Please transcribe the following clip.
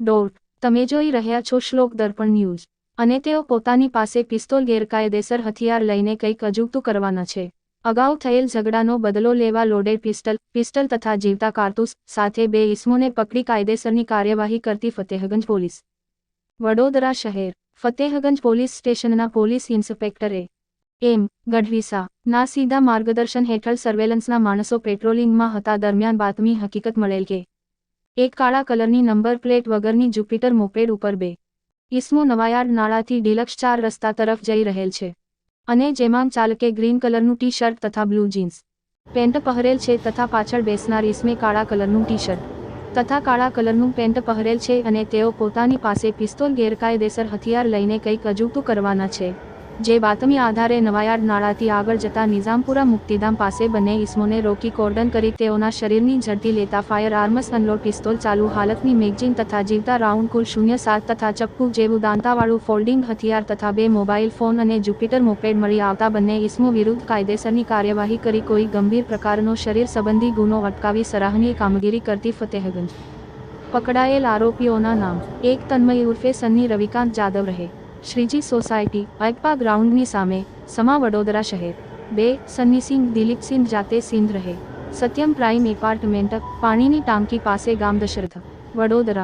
Dot તમે જોઈ રહ્યા છો શ્લોક દર્પણ ન્યૂઝ. અને તેઓ પોતાની પાસે પિસ્તોલ ગેરકાયદેસર હથિયાર લઈને કંઈક અજુગતું કરવાના છે. અગાઉ થયેલ ઝઘડાનો બદલો લેવા લોડેડ પિસ્ટલ પિસ્ટલ તથા જીવતા કારતૂસ સાથે બે ઇસમોને પકડી કાયદેસરની કાર્યવાહી કરતી ફતેહગંજ પોલીસ. વડોદરા શહેર, ફતેહગંજ પોલીસ સ્ટેશનના પોલીસ ઇન્સ્પેક્ટરે. એમ, ગઢવીસા, ના સીધા માર્ગદર્શન હેઠળ સર્વેલન્સના માણસો પેટ્રોલિંગમાં હતા દરમિયાન બાતમી હકીકત મળેલ કે એક કાળા કલરની નંબર પ્લેટ વગરની જુપિટર મોપેડ ઉપર બે. ઇસમો નવાયાર્ડ નાળાથી ડિલક્ષ ચાર રસ્તા તરફ જઈ રહેલ છે. અને જેમાં ચાલકે ગ્રીન કલરનું ટી શર્ટ તથા બ્લુ જીન્સ. પેન્ટ પહેરેલ છે તથા પાછળ બેસનાર ઇસ્મે કાળા કલરનું ટી શર્ટ તથા કાળા કલરનું પેન્ટ પહેરેલ છે અને તેઓ પોતાની પાસે પિસ્તોલ ગેરકાયદેસર હથિયાર લઈને કંઈક અજુગતું કરવાના છે. જે બાતમી આધારે નવાયાર્ડ નાળાથી આગળ જતા નિઝામપુરા મુક્તિધામ પાસે બંને ઇસમોને રોકી કોર્ડન કરી તેઓના શરીરની ઝડપી લેતા ફાયર આર્મસ અનલોડ પિસ્તોલ ચાલુ, હાલતની મેગઝીન તથા જીવતા રાઉન્ડ કુલ શૂન્ય સાત તથા ચપ્પુ જેવું દાંતાવાળું ફોલ્ડિંગ હથિયાર તથા બે મોબાઈલ ફોન અને જુપિટર મોપેડ મળી આવતા બંને ઇસમો વિરુદ્ધ કાયદેસરની કાર્યવાહી કરી કોઈ ગંભીર પ્રકારનો શરીર સંબંધી ગુનો અટકાવી સરાહનીય કામગીરી કરતી ફતેહગંજ. પકડાયેલ આરોપીઓના નામ. એક તન્મય ઉર્ફે સન્ની રવિકાંત જાદવ રહે. શ્રીજી સોસાયટી અયપ્પા ગ્રાઉન્ડની સામે સમા વડોદરા શહેર બે સન્નીસિંહ દિલીપસિંહ જાતે સિંધ રહે સત્યમ પ્રાઇમ એપાર્ટમેન્ટ પાણીની ટાંકી પાસે ગામ દશરથ વડોદરા